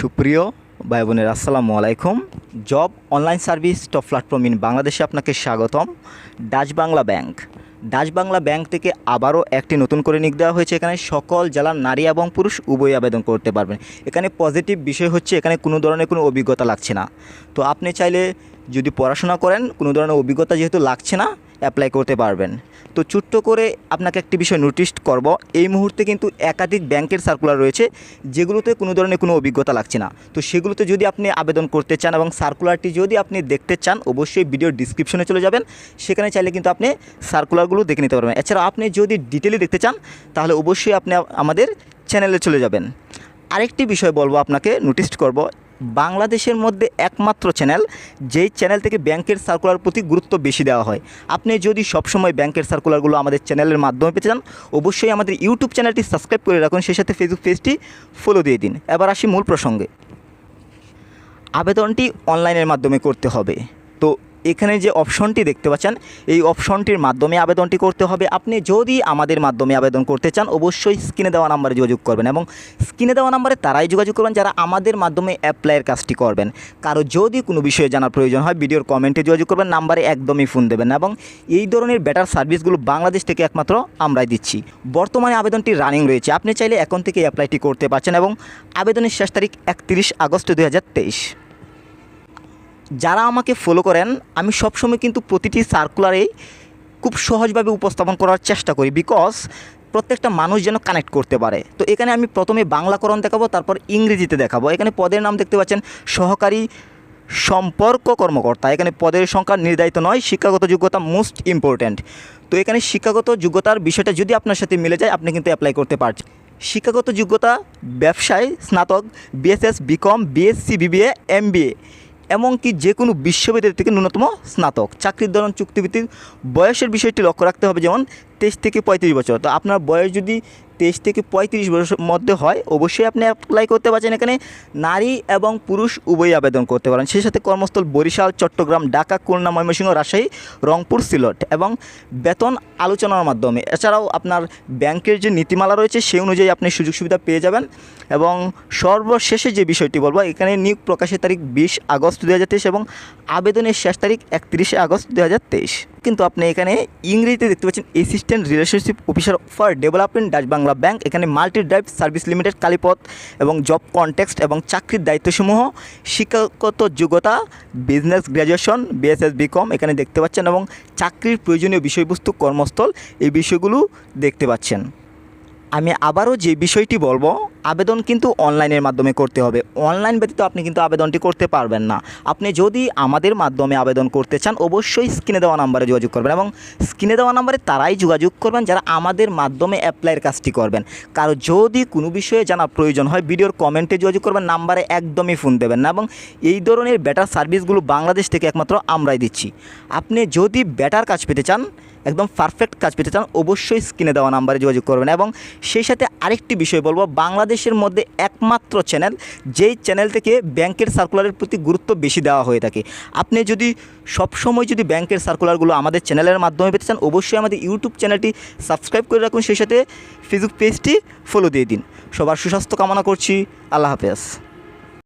সুপ্রিয় ভাই বোনের, আসসালামু আলাইকুম। Job online service top platform in বাংলাদেশে আপনাকে স্বাগতম। Dutch Bangla Bank. Dutch Bangla Bank থেকে আবারও একটি নতুন করে নিক দেওয়া হয়েছে। এখানে সকল জেলার নারী এবং পুরুষ উভয় আবেদন করতে পারবেন। এখানে পজিটিভ বিষয় হচ্ছে, এখানে কোনো ধরনের কোনো অভিজ্ঞতা লাগছে না। তো আপনি চাইলে যদি পড়াশোনা করেন, কোনো ধরনের অভিজ্ঞতা যেহেতু লাগছে না অ্যাপ্লাই করতে পারবেন। তো ছোট্ট করে আপনাকে একটি বিষয় নোটিশ করব, এই মুহূর্তে কিন্তু একাধিক ব্যাংকের সার্কুলার রয়েছে, যেগুলোতে কোনো ধরনের কোনো অভিজ্ঞতা লাগছে না। তো সেগুলোতে যদি আপনি আবেদন করতে চান এবং সার্কুলারটি যদি আপনি দেখতে চান, অবশ্যই ভিডিওর ডিসক্রিপশনে চলে যাবেন। সেখানে চাইলে কিন্তু আপনি সার্কুলারগুলো দেখে নিতে পারবেন। এছাড়া আপনি যদি ডিটেলে দেখতে চান, তাহলে অবশ্যই আপনি আমাদের চ্যানেলে চলে যাবেন। আরেকটি বিষয় বলব আপনাকে নোটিশ করব বাংলাদেশের মধ্যে একমাত্র চ্যানেল, যেই চ্যানেল থেকে ব্যাংকের সার্কুলার প্রতি গুরুত্ব বেশি দেওয়া হয়। আপনি যদি সবসময় ব্যাংকের সার্কুলারগুলো আমাদের চ্যানেলের মাধ্যমে পেতে চান, অবশ্যই আমাদের ইউটিউব চ্যানেলটি সাবস্ক্রাইব করে রাখুন, সেই সাথে ফেসবুক পেজটি ফলো দিয়ে দিন। এবার আসি মূল প্রসঙ্গে। আবেদনটি অনলাইনের মাধ্যমে করতে হবে। এখানে যে অপশনটি দেখতে পাচ্ছেন, এই অপশনটির মাধ্যমে আবেদনটি করতে হবে। আপনি যদি আমাদের মাধ্যমে আবেদন করতে চান, অবশ্যই স্ক্রিনে দেওয়া নাম্বারে যোগাযোগ করবেন এবং স্ক্রিনে দেওয়া নাম্বারে তারাই যোগাযোগ করবেন যারা আমাদের মাধ্যমে অ্যাপ্লাইয়ের কাজটি করবেন। কারও যদি কোনো বিষয়ে জানার প্রয়োজন হয়, ভিডিওর কমেন্টে যোগাযোগ করবেন, নাম্বারে একদমই ফোন দেবেন এবং এই ধরনের বেটার সার্ভিসগুলো বাংলাদেশ থেকে একমাত্র আমরাই দিচ্ছি। বর্তমানে আবেদনটি রানিং রয়েছে। আপনি চাইলে এখন থেকে অ্যাপ্লাইটি করতে পারছেন এবং আবেদনের শেষ তারিখ একত্রিশ আগস্ট দু হাজার তেইশ। যারা আমাকে ফলো করেন, আমি সবসময় কিন্তু প্রতিটি সার্কুলারেই খুব সহজভাবে উপস্থাপন করার চেষ্টা করি বিকজ প্রত্যেকটা মানুষ যেন কানেক্ট করতে পারে। তো এখানে আমি প্রথমে বাংলাকরণ দেখাবো, তারপর ইংরেজিতে দেখাবো। এখানে পদের নাম দেখতে পাচ্ছেন, সহকারী সম্পর্ক কর্মকর্তা। এখানে পদের সংখ্যা নির্ধারিত নয়, শিক্ষাগত যোগ্যতা মোস্ট ইম্পর্ট্যান্ট তো এখানে শিক্ষাগত যোগ্যতার বিষয়টা যদি আপনার সাথে মিলে যায়, আপনি কিন্তু অ্যাপ্লাই করতে পারছেন। শিক্ষাগত যোগ্যতা, ব্যবসায়, স্নাতক BSS BCom BSc BBA MBA এমনকি যে কোনো বিশ্ববিদ্যালয় থেকে ন্যূনতম স্নাতক। চাকরির ধরন চুক্তিভিত্তিক বয়সের বিষয়টি লক্ষ্য রাখতে হবে যেমন তেইশ থেকে পঁয়ত্রিশ বছর। তো আপনার বয়স যদি তেইশ থেকে পঁয়ত্রিশ বছর মধ্যে হয়, অবশ্যই আপনি অ্যাপ্লাই করতে পারছেন এখানে। নারী এবং পুরুষ উভয়ই আবেদন করতে পারেন। সেই সাথে কর্মস্থল বরিশাল, চট্টগ্রাম, ঢাকা, খুলনা, ময়মনসিংহ, রাজশাহী, রংপুর, সিলট এবং বেতন আলোচনার মাধ্যমে। এছাড়াও আপনার ব্যাংকের যে নীতিমালা রয়েছে, সেই অনুযায়ী আপনি সুযোগ সুবিধা পেয়ে যাবেন এবং সর্বশেষে যে বিষয়টি বলব, এখানে নিয়োগ প্রকাশের তারিখ বিশ আগস্ট দু হাজার তেইশ এবং আবেদনের শেষ তারিখ একত্রিশে আগস্ট দু হাজার তেইশ। কিন্তু আপনি এখানে ইংরেজিতে দেখতে পাচ্ছেন assistant relationship officer for development Dutch Bangla Bank এখানে মাল্টি ড্রাইভ সার্ভিস লিমিটেড কালীপথ এবং জব কনটেক্সট এবং চাকরির দায়িত্বসমূহ, শিক্ষাগত যোগ্যতা বিজনেস গ্র্যাজুয়েশন বিএসএস বিকম এখানে দেখতে পাচ্ছেন এবং চাকরির প্রয়োজনীয় বিষয়বস্তু, কর্মস্থল, এই বিষয়গুলো দেখতে পাচ্ছেন। আমি আবারও যে বিষয়টি বলব, আবেদন কিন্তু অনলাইনের মাধ্যমে করতে হবে। অনলাইন ব্যতীত আপনি কিন্তু আবেদনটি করতে পারবেন না। আপনি যদি আমাদের মাধ্যমে আবেদন করতে চান, অবশ্যই স্ক্রিনে দেওয়া নাম্বারে যোগাযোগ করবেন এবং স্ক্রিনে দেওয়া নাম্বারে তারাই যোগাযোগ করবেন যারা আমাদের মাধ্যমে অ্যাপ্লাইয়ের কাজটি করবেন। কারও যদি কোনো বিষয়ে জানা প্রয়োজন হয়, ভিডিওর কমেন্টে যোগাযোগ করবেন, নাম্বারে একদমই ফোন দেবেন না এবং এই ধরনের বেটার সার্ভিসগুলো বাংলাদেশ থেকে একমাত্র আমরাই দিচ্ছি। আপনি যদি বেটার কাজ পেতে চান একদম পারফেক্ট কাজ পেতে চান, অবশ্যই স্ক্রিনে দেওয়া নাম্বারে যোগাযোগ করবেন। এবং সেই সাথে আরেকটি বিষয় বলব, বাংলাদেশের মধ্যে একমাত্র চ্যানেল যেই চ্যানেল থেকে ব্যাংকের সার্কুলারের প্রতি গুরুত্ব বেশি দেওয়া হয়ে থাকে। আপনি যদি সবসময় যদি ব্যাংকের সার্কুলারগুলো আমাদের চ্যানেলের মাধ্যমে পেতে চান, অবশ্যই আমাদের ইউটিউব চ্যানেলটি সাবস্ক্রাইব করে রাখুন, সেই সাথে ফেসবুক পেজটি ফলো দিয়ে দিন। সবার সুস্বাস্থ্য কামনা করছি, আল্লাহ হাফেজ।